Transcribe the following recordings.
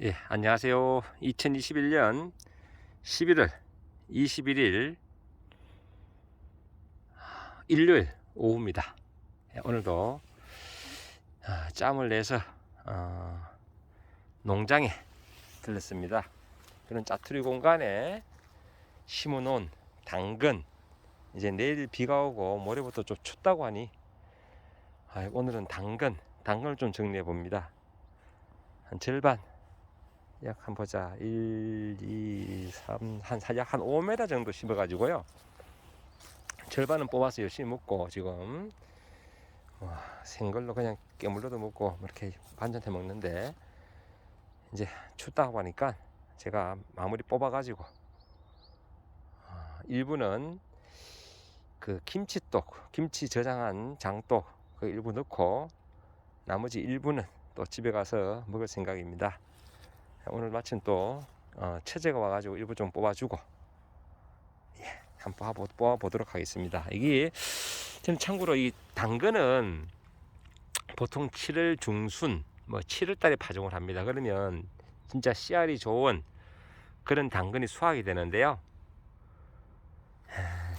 예, 안녕하세요. 2021년 11월 21일 일요일 오후입니다. 예, 오늘도 아, 짬을 내서 어, 농장에 들렀습니다. 그런 짜투리 공간에 심어놓은 당근 이제 내일 비가 오고 모레부터 좀 춥다고 하니 아, 오늘은 당근 당근을 좀 정리해 봅니다. 한 절반 약 한 보자 1, 2, 3, 한약한 5m 정도 심어 가지고요 절반은 뽑아서 열심히 먹고 지금 와, 생걸로 그냥 깨물러도 먹고 뭐 이렇게 반찬해 먹는데 이제 춥다고 하니까 제가 마무리 뽑아 가지고 아, 일부는 그 김치떡 김치 저장한 장떡 그 일부 넣고 나머지 일부는 또 집에 가서 먹을 생각입니다. 오늘 마침 또 어, 처제가 와가지고 일부 좀 뽑아주고 예, 한번 뽑아- 뽑아보도록 하겠습니다. 이게 저는 참고로 이 당근은 보통 7월 중순 뭐 7월 달에 파종을 합니다. 그러면 진짜 씨알이 좋은 그런 당근이 수확이 되는데요.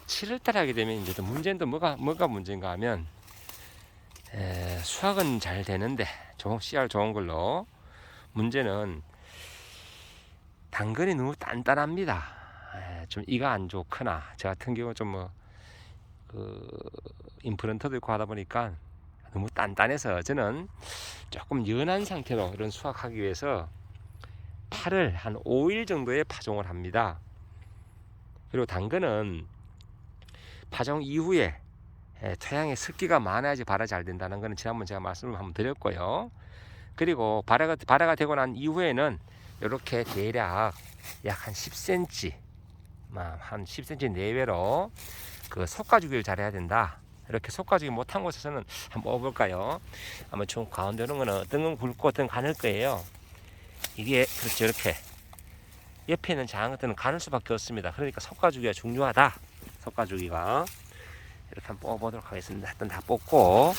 7월 달에 하게 되면 이제 또 문제는 또 뭐가 뭐가 문제인가 하면 에, 수확은 잘 되는데 좋은 씨알 좋은 걸로 문제는 당근이 너무 단단합니다. 에, 좀 이가 안 좋거나 저 같은 경우 좀뭐 그 임플란트도 있고 하다 보니까 너무 단단해서 저는 조금 연한 상태로 이런 수확하기 위해서 8을 한 5일 정도에 파종을 합니다. 그리고 당근은 파종 이후에 에, 토양에 습기가 많아야지 발화 잘 된다는 것은 지난번 제가 말씀을 한번 드렸고요. 그리고 발화가 발화가 되고 난 이후에는 이렇게 대략 약 한 10cm, 한 10cm 내외로 그 속가주기를 잘해야 된다. 이렇게 속가주기 못한 곳에서는 한번 뽑아볼까요? 아마 좀 가운데 오는 거는 어떤 건 굵고 어떤 건 가늘 거예요. 이게 그렇죠 이렇게 옆에 있는 것들은 가늘 수밖에 없습니다. 그러니까 속가주기가 중요하다. 속가주기가 이렇게 한번 뽑아보도록 하겠습니다. 일단 다 뽑고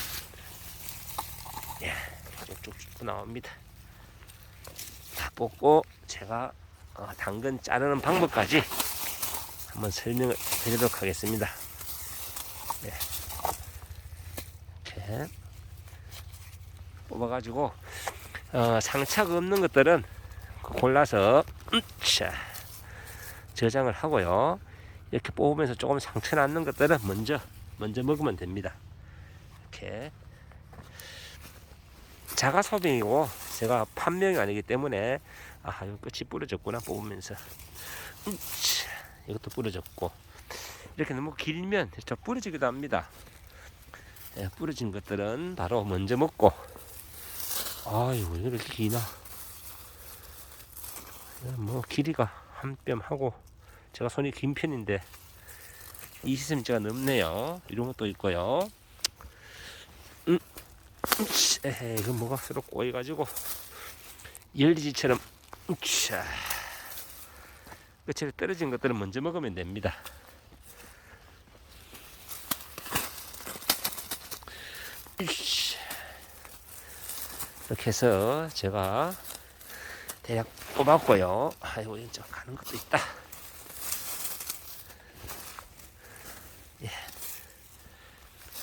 예, 쭉쭉쭉 나옵니다. 다 뽑고 제가 어, 당근 자르는 방법까지 한번 설명을 드리도록 하겠습니다. 네. 이렇게 뽑아가지고 어, 상처가 없는 것들은 골라서 으쌰, 저장을 하고요. 이렇게 뽑으면서 조금 상처 났는 것들은 먼저 먼저 먹으면 됩니다. 이렇게 자가 소비이고 제가 판명이 아니기 때문에 아 이거 끝이 부러졌구나 뽑으면서. 으쌰, 이것도 부러졌고. 이렇게 너무 길면 저 부러지기도 합니다. 예, 부러진 것들은 바로 먼저 먹고. 아이고 왜 이렇게 기나. 뭐 길이가 한 뼘 하고 제가 손이 긴 편인데 20cm가 넘네요. 이런 것도 있고요. 음, 에헤 이거 뭐가 서로 꼬여가지고. 열리지처럼 으쌰. 끝에 떨어진 것들은 먼저 먹으면 됩니다. 이렇게 해서 제가 대략 뽑았고요. 아이고 좀 가는 것도 있다.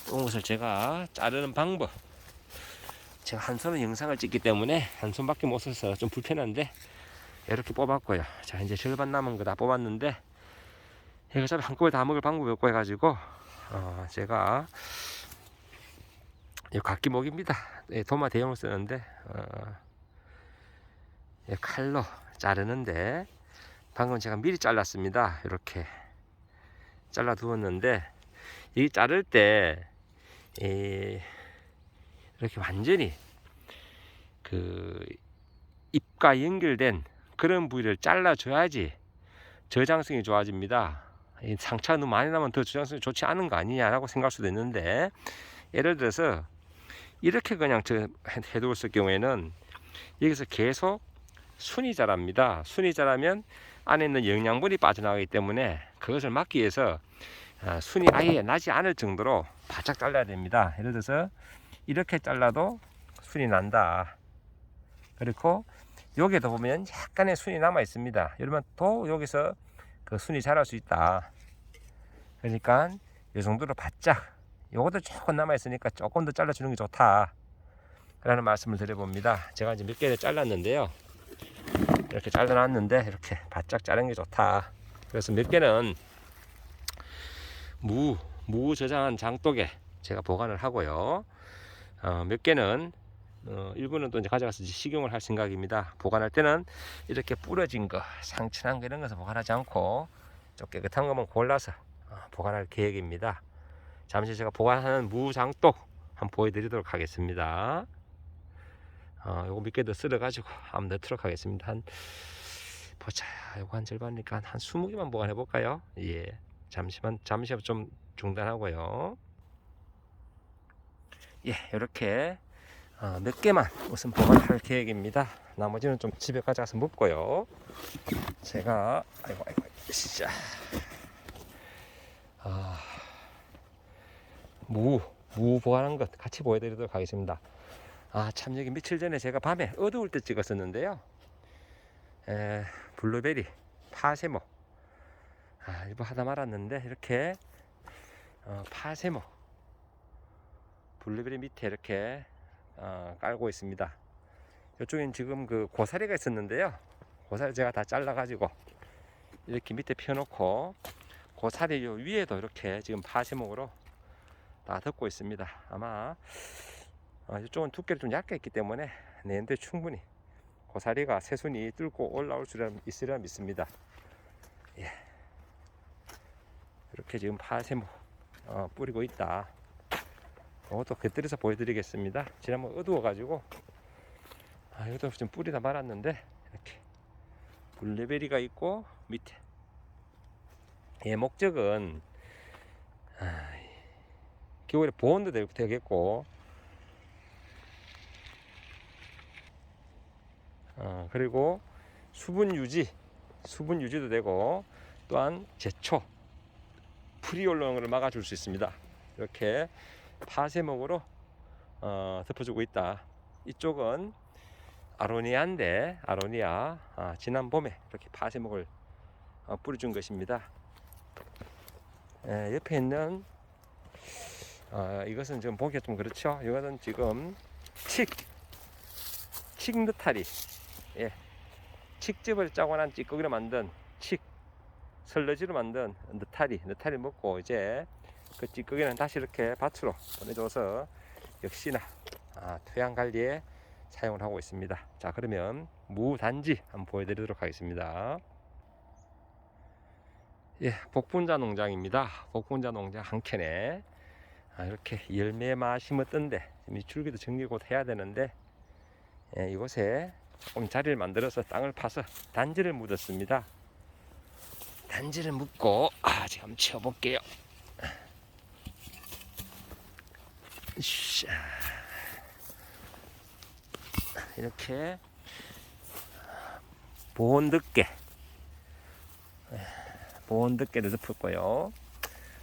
뽑은 것을 제가 자르는 방법 제가 한 손은 영상을 찍기 때문에 한 손밖에 못 써서 좀 불편한데 이렇게 뽑았고요. 자 이제 절반 남은 거 다 뽑았는데 이거 참 한꺼번에 다 먹을 방법이 없고 해가지고 어, 제가 이 각기목입니다. 예, 도마 대용을 쓰는데 어, 예, 칼로 자르는데 방금 제가 미리 잘랐습니다. 이렇게 잘라 두었는데 이 자를 때 이, 이렇게 완전히 그 잎과 연결된 그런 부위를 잘라줘야지 저장성이 좋아집니다. 이 상처가 너무 많이 나면 더 저장성이 좋지 않은 거 아니냐라고 생각할 수도 있는데 예를 들어서 이렇게 그냥 저 해두었을 경우에는 여기서 계속 순이 자랍니다. 순이 자라면 안에 있는 영양분이 빠져나가기 때문에 그것을 막기 위해서 아, 순이 아예 나지 않을 정도로 바짝 잘라야 됩니다. 예를 들어서 이렇게 잘라도 순이 난다. 그리고 여기에도 보면 약간의 순이 남아 있습니다. 이러면 또 여기서 그 순이 자랄 수 있다. 그러니까 이 정도로 바짝 요것도 조금 남아 있으니까 조금 더 잘라 주는 게 좋다. 라는 말씀을 드려봅니다. 제가 이제 몇 개를 잘랐는데요. 이렇게 잘라놨는데 이렇게 바짝 자른 게 좋다. 그래서 몇 개는 무, 무 저장한 장독에 제가 보관을 하고요. 어, 몇 개는 어, 일부는 또 이제 가져가서 이제 식용을 할 생각입니다. 보관할 때는 이렇게 부러진 거, 상처난 거 이런 것을 보관하지 않고 좀 깨끗한 것만 골라서 어, 보관할 계획입니다. 잠시 제가 보관하는 무장독 한번 보여드리도록 하겠습니다. 어, 요거 몇 개 더 쓸어가지고 한번 넣도록 하겠습니다. 한 보자, 요거 한 절반이니까 한 20개만 보관해 볼까요? 예, 잠시만 잠시 좀 중단하고요. 예, 이렇게 어, 몇 개만 우선 보관할 계획입니다. 나머지는 좀 집에 가져가서 먹고요. 제가 아이고 아이고 진짜 아, 무, 무 보관한 것 같이 보여드리도록 하겠습니다. 아, 참 여기 며칠 전에 제가 밤에 어두울 때 찍었었는데요. 에, 블루베리, 파세모. 아, 일부 하다 말았는데 이렇게 어, 파세모 블루베리 밑에 이렇게 어, 깔고 있습니다. 이쪽엔 지금 그 고사리가 있었는데요. 고사리 제가 다 잘라가지고 이렇게 밑에 펴놓고 고사리 요 위에도 이렇게 지금 파세목으로 다 덮고 있습니다. 아마 어, 이쪽은 두께를 좀 얇게 했기 때문에 내는데 충분히 고사리가 새순이 뚫고 올라올 수 있으리라 믿습니다. 예. 이렇게 지금 파세목 어, 뿌리고 있다. 이것도 곁들여서 보여드리겠습니다. 지난번 어두워가지고 아, 이것도 좀 뿌리 다 말았는데 이렇게 블루베리가 있고 밑에 예, 목적은 아, 겨울에 보온도 되- 되겠고 어, 그리고 수분 유지 수분 유지도 되고 또한 제초 것을 막아줄 수 있습니다. 이렇게 파세목으로 어, 덮어주고 있다. 이쪽은 아로니아인데 아로니아 아, 지난 봄에 이렇게 파세목을 어, 뿌려준 것입니다. 에, 옆에 있는 어, 이것은 지금 보기가 좀 그렇죠. 이거는 지금 칡, 칡 느타리, 예, 칡즙을 짜고 난 찌꺼기로 만든 칡, 설러지로 만든 느타리, 느타리 먹고 이제 그 찌꺼기는 다시 이렇게 밭으로 보내줘서 역시나 아, 토양 관리에 사용을 하고 있습니다. 자 그러면 무단지 한번 보여드리도록 하겠습니다. 예, 복분자 농장입니다. 복분자 농장 한 켠에 아, 이렇게 열매만 심었던데 지금 이 줄기도 정리 곧 해야 되는데 예, 이곳에 조금 자리를 만들어서 땅을 파서 단지를 묻었습니다. 단지를 묻고 아, 한번 치워볼게요. 이렇게 보온 덮개 보온 덮개를 덮었고요.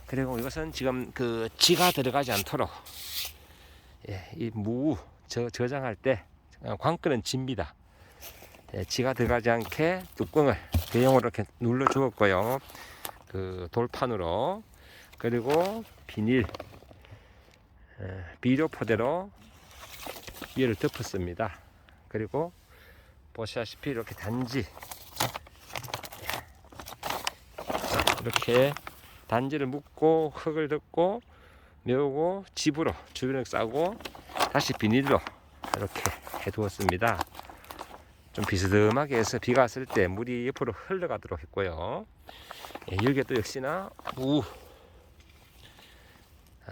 그리고 이것은 지금 그 지가 들어가지 않도록 예, 이무 저장할 때 관건은 집니다. 예, 지가 들어가지 않게 뚜껑을 대용으로 이렇게 눌러 주었고요. 그 돌판으로 그리고 비닐 예, 비료 포대로 위를 덮었습니다. 그리고 보시다시피 이렇게 단지 이렇게 단지를 묶고 흙을 덮고 메우고 집으로 주변을 싸고 다시 비닐로 이렇게 해두었습니다. 좀 비스듬하게 해서 비가 왔을 때 물이 옆으로 흘러가도록 했고요. 예, 여기에 또 역시나 무 아,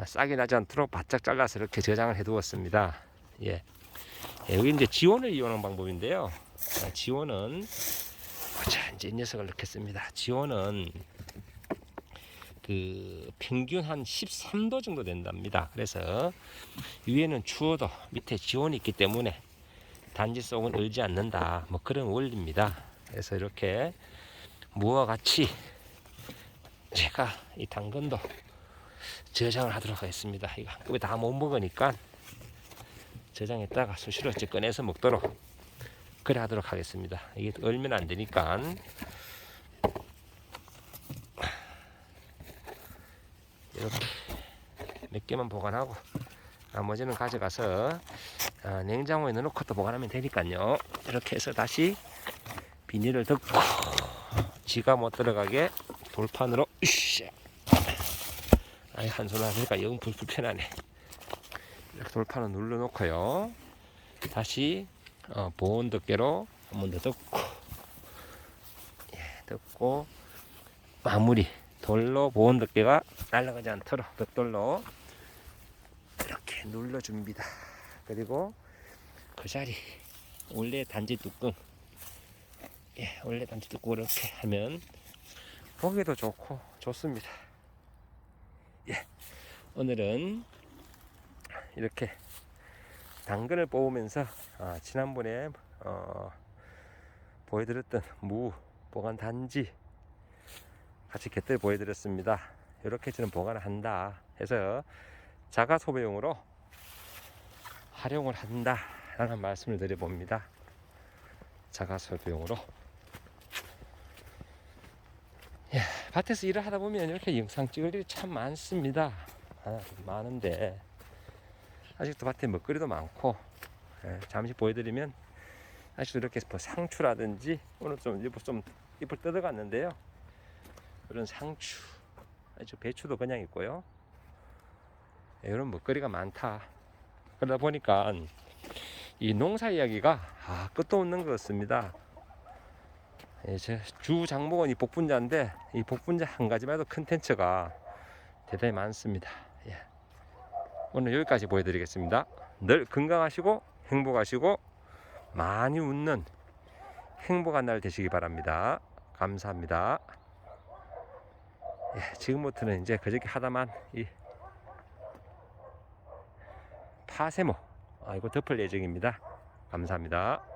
싹이 나지 않도록 바짝 잘라서 이렇게 저장을 해두었습니다. 예. 예, 여기 이제 지원을 이용하는 방법인데요. 아, 지원은 자 이제 이 녀석을 넣겠습니다. 지원은 그 평균 한 13도 정도 된답니다. 그래서 위에는 추워도 밑에 지원이 있기 때문에 단지 속은 얼지 않는다. 뭐 그런 원리입니다. 그래서 이렇게 무와 같이 제가 이 당근도 저장을 하도록 하겠습니다. 이거 한꺼번에 다 못 먹으니까 저장했다가 수시로 이제 꺼내서 먹도록 그래 하도록 하겠습니다. 이게 얼면 안 되니까 이렇게 몇 개만 보관하고 나머지는 가져가서 아, 냉장고에 넣어놓고 또 보관하면 되니까요. 이렇게 해서 다시 비닐을 덮고 지가 못 들어가게 돌판으로 으쌰. 아이 한 손으로 하니까 영 불- 불편하네. 이렇게 돌판을 눌러 놓고요. 다시 어, 보온 덮개로 한 번 더 덮고 예, 덮고 마무리 돌로 보온 덮개가 날아가지 않도록 벽돌로 이렇게 눌러 줍니다. 그리고 그 자리 원래 단지 뚜껑 예, 원래 단지 뚜껑 이렇게 하면 보기도 좋고 좋습니다. 예, 오늘은 이렇게 당근을 뽑으면서 아, 지난번에 어, 보여드렸던 무 보관 단지 같이 곁들 보여드렸습니다. 이렇게 저는 보관을 한다 해서 자가 소비용으로 활용을 한다 라는 말씀을 드려봅니다. 자가 소비용으로 예, 밭에서 일을 하다 보면 이렇게 영상 찍을 일이 참 많습니다. 아, 많은데 아직도 밭에 먹거리도 많고 예, 잠시 보여드리면 아직도 이렇게 뭐 상추라든지 오늘 좀 잎을 좀 잎을 뜯어갔는데요. 이런 상추, 아주 배추도 그냥 있고요. 예, 이런 먹거리가 많다. 그러다 보니까 이 농사 이야기가 아, 끝도 없는 것 같습니다. 예, 제주 장목은 이 복분자인데 이 복분자 한 가지만 해도 컨텐츠가 대단히 많습니다. 예. 오늘 여기까지 보여드리겠습니다. 늘 건강하시고 행복하시고 많이 웃는 행복한 날 되시기 바랍니다. 감사합니다. 예, 지금부터는 이제 그저께 하다만 이 파세모 아, 이거 덮을 예정입니다. 감사합니다.